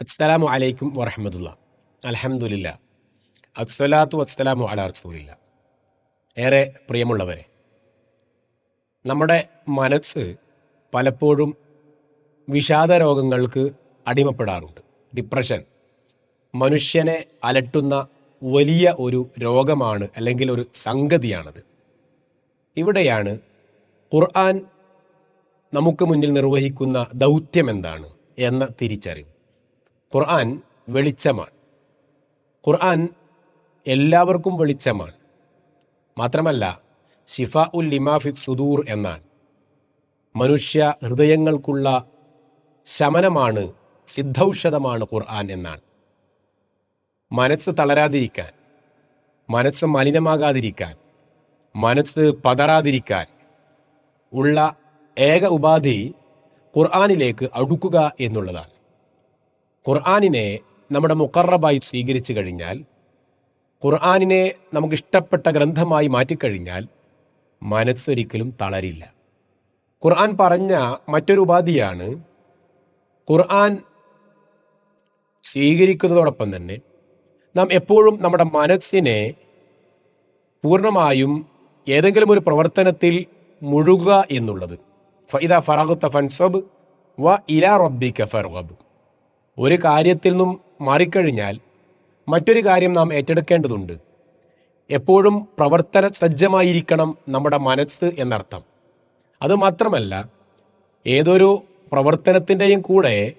അസ്സലാമു അലൈക്കും വറഹമ്മദുല്ല അലഹമുല്ല അസ്സലാത്തു അസ്സലാമു അല റസൂലില്ല ഏറെ പ്രിയമുള്ളവരെ നമ്മുടെ മനസ്സ് പലപ്പോഴും വിഷാദ രോഗങ്ങൾക്ക് അടിമപ്പെടാറുണ്ട്. ഡിപ്രഷൻ മനുഷ്യനെ അലട്ടുന്ന വലിയ ഒരു രോഗമാണ് അല്ലെങ്കിൽ ഒരു സംഗതിയാണത്. ഇവിടെയാണ് ഖുർആൻ നമുക്ക് മുന്നിൽ നിർവഹിക്കുന്ന ദൗത്യം എന്താണ് എന്ന തിരിച്ചറിവ്. ഖുർആൻ വെളിച്ചമാണ്. ഖുർആൻ എല്ലാവർക്കും വെളിച്ചമാണ്. മാത്രമല്ല ഷിഫ ഉൽ ലിമാഫി സുദൂർ എന്നാണ്. മനുഷ്യ ഹൃദയങ്ങൾക്കുള്ള ശമനമാണ് സിദ്ധൌഷധമാണ് ഖുർആൻ എന്നാണ്. മനസ്സ് തളരാതിരിക്കാൻ മനസ്സ് മലിനമാകാതിരിക്കാൻ മനസ്സ് പതറാതിരിക്കാൻ ഉള്ള ഏക ഉപാധി ഖുർആാനിലേക്ക് അടുക്കുക എന്നുള്ളതാണ്. ഖുർആാനിനെ നമ്മുടെ മുക്കറബായി സ്വീകരിച്ചു കഴിഞ്ഞാൽ ഖുർആാനിനെ നമുക്ക് ഇഷ്ടപ്പെട്ട ഗ്രന്ഥമായി മാറ്റിക്കഴിഞ്ഞാൽ മനസ്സൊരിക്കലും തളരില്ല. ഖുർആൻ പറഞ്ഞ മറ്റൊരു ഉപാധിയാണ് ഖുർആൻ സ്വീകരിക്കുന്നതോടൊപ്പം തന്നെ നാം എപ്പോഴും നമ്മുടെ മനസ്സിനെ പൂർണമായും ഏതെങ്കിലും ഒരു പ്രവർത്തനത്തിൽ മുഴുകുക എന്നുള്ളത്. ഫൈദ ഫറഹുത്ത ഫൻസബ് വ ഇല റബ്ബിക ഫർവബ് ഒരു കാര്യത്തിൽ നിന്നും മാറിക്കഴിഞ്ഞാൽ മറ്റൊരു കാര്യം നാം ഏറ്റെടുക്കേണ്ടതുണ്ട്. എപ്പോഴും പ്രവർത്തന സജ്ജമായിരിക്കണം നമ്മുടെ മനസ്സ് എന്നർത്ഥം. അതുമാത്രമല്ല ഏതൊരു പ്രവർത്തനത്തിന്റെയും കൂടെ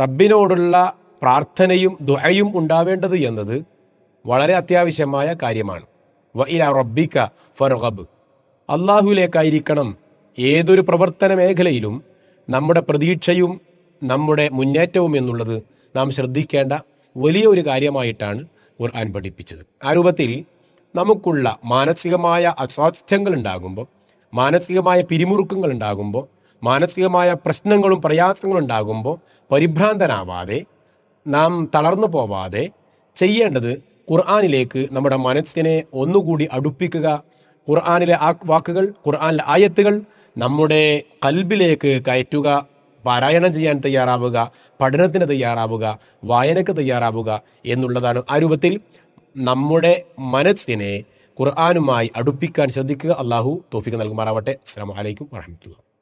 റബ്ബിനോടുള്ള പ്രാർത്ഥനയും ദുഹയും ഉണ്ടാവേണ്ടത് എന്നത് വളരെ അത്യാവശ്യമായ കാര്യമാണ്. വ ഇല റബ്ബിക ഫർഗബ്. അള്ളാഹുലേക്കായിരിക്കണം ഏതൊരു പ്രവർത്തന മേഖലയിലും നമ്മുടെ പ്രതീക്ഷയും നമ്മുടെ മുന്നേറ്റവും എന്നുള്ളത് നാം ശ്രദ്ധിക്കേണ്ട വലിയ ഒരു കാര്യമായിട്ടാണ് ഖുർആൻ പഠിപ്പിച്ചത്. ആ രൂപത്തിൽ നമുക്കുള്ള മാനസികമായ അസ്വാസ്ഥ്യങ്ങൾ ഉണ്ടാകുമ്പോൾ മാനസികമായ പിരിമുറുക്കങ്ങൾ ഉണ്ടാകുമ്പോൾ മാനസികമായ പ്രശ്നങ്ങളും പ്രയാസങ്ങളും ഉണ്ടാകുമ്പോൾ പരിഭ്രാന്തനാവാതെ നാം തളർന്നു പോവാതെ ചെയ്യേണ്ടത് ഖുർആാനിലേക്ക് നമ്മുടെ മനസ്സിനെ ഒന്നുകൂടി അടുപ്പിക്കുക. ഖുർആാനിലെ ആ വാക്കുകൾ ഖുർആാനിലെ ആയത്തുകൾ നമ്മുടെ കൽബിലേക്ക് കയറ്റുക. പാരായണം ചെയ്യാൻ തയ്യാറാവുക പഠനത്തിന് തയ്യാറാവുക വായനക്ക് തയ്യാറാവുക എന്നുള്ളതാണ് ആ രൂപത്തിൽ നമ്മുടെ മനസ്സിനെ ഖുർആാനുമായി അടുപ്പിക്കാൻ ശ്രദ്ധിക്കുക. അള്ളാഹു തോഫിക്ക് നൽകുമാറാവട്ടെ. അസ്സാം വലൈക്കും വാഹമത്തുള്ള